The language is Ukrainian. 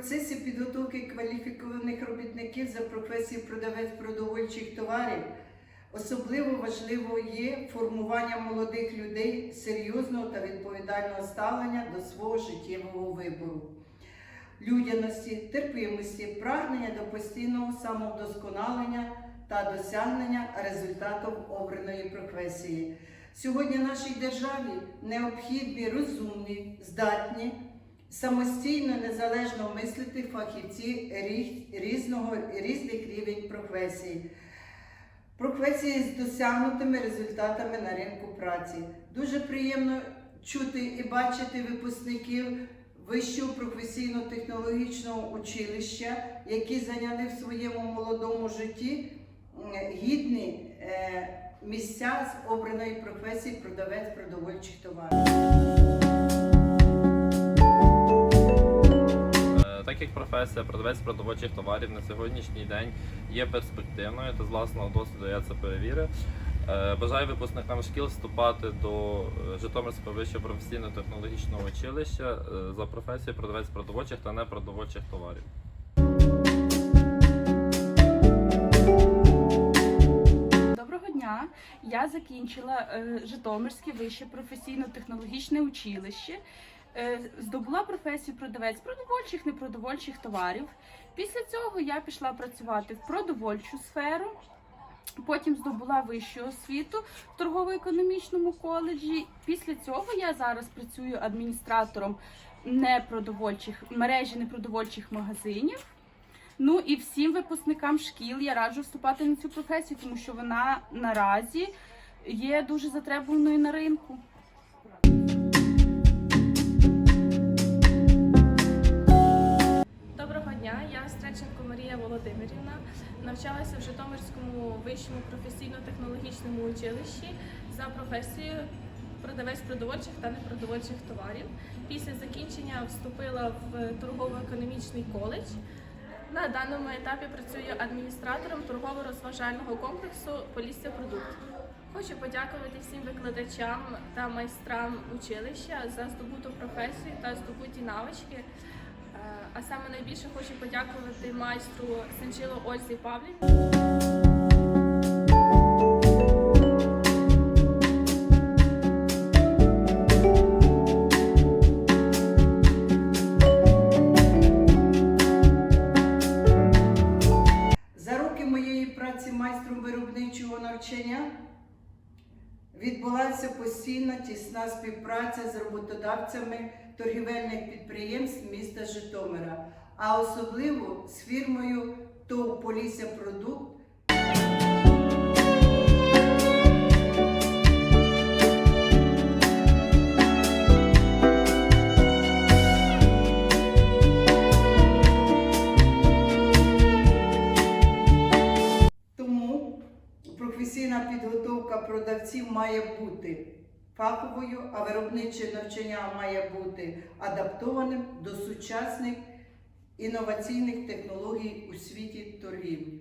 процесі підготовки кваліфікованих робітників за професією продавець продовольчих товарів особливо важливо є формування молодих людей серйозного та відповідального ставлення до свого життєвого вибору, людяності, терпимості, прагнення до постійного самовдосконалення та досягнення результатів обраної професії. Сьогодні нашій державі необхідні розумні, здатні, самостійно незалежно мислити фахівці різного, різних рівень професії. Професії з досягнутими результатами на ринку праці. Дуже приємно чути і бачити випускників Вищого професійно-технологічного училища, які зайняли в своєму молодому житті гідні е, місця з обраної професії продавець продовольчих товарів. Професія продавець продовольчих товарів на сьогоднішній день є перспективною, та з власного досвіду я це перевірив. Е, Бажаю випускникам шкіл вступати до е, Житомирського вищого професійно-технологічного училища е, за професією продавець продовольчих та непродовольчих товарів. Я закінчила Житомирське вище професійно-технологічне училище. Е, здобула професію продавець продовольчих, непродовольчих товарів. Після цього я пішла працювати в продовольчу сферу. Потім здобула вищу освіту в торгово-економічному коледжі. Після цього я зараз працюю адміністратором непродовольчих мережі непродовольчих магазинів. Ну і всім випускникам шкіл я раджу вступати на цю професію, тому що вона наразі є дуже затребуваною на ринку. Дня, Марія Володимирівна. Навчалася в Житомирському вищому професійно-технологічному училищі за професією продавець продовольчих та непродовольчих товарів. Після закінчення вступила в торгово-економічний коледж. На даному етапі працюю адміністратором торгово-розважального комплексу Полісся Продукт. Хочу подякувати всім викладачам та майстрам училища за здобуту професію та здобуті навички. Е, А саме найбільше хочу подякувати майстру Сенчило Ользі Павлівні. За роки моєї праці майстром виробничого навчання відбулася постійна тісна співпраця з роботодавцями торгівельних підприємств міста Житомира, а особливо з фірмою ТОВ Полісся Продукт. Тому професійна підготовка продавців має бути фаховою, а виробниче навчання має бути адаптованим до сучасних інноваційних технологій у світі торгівлі.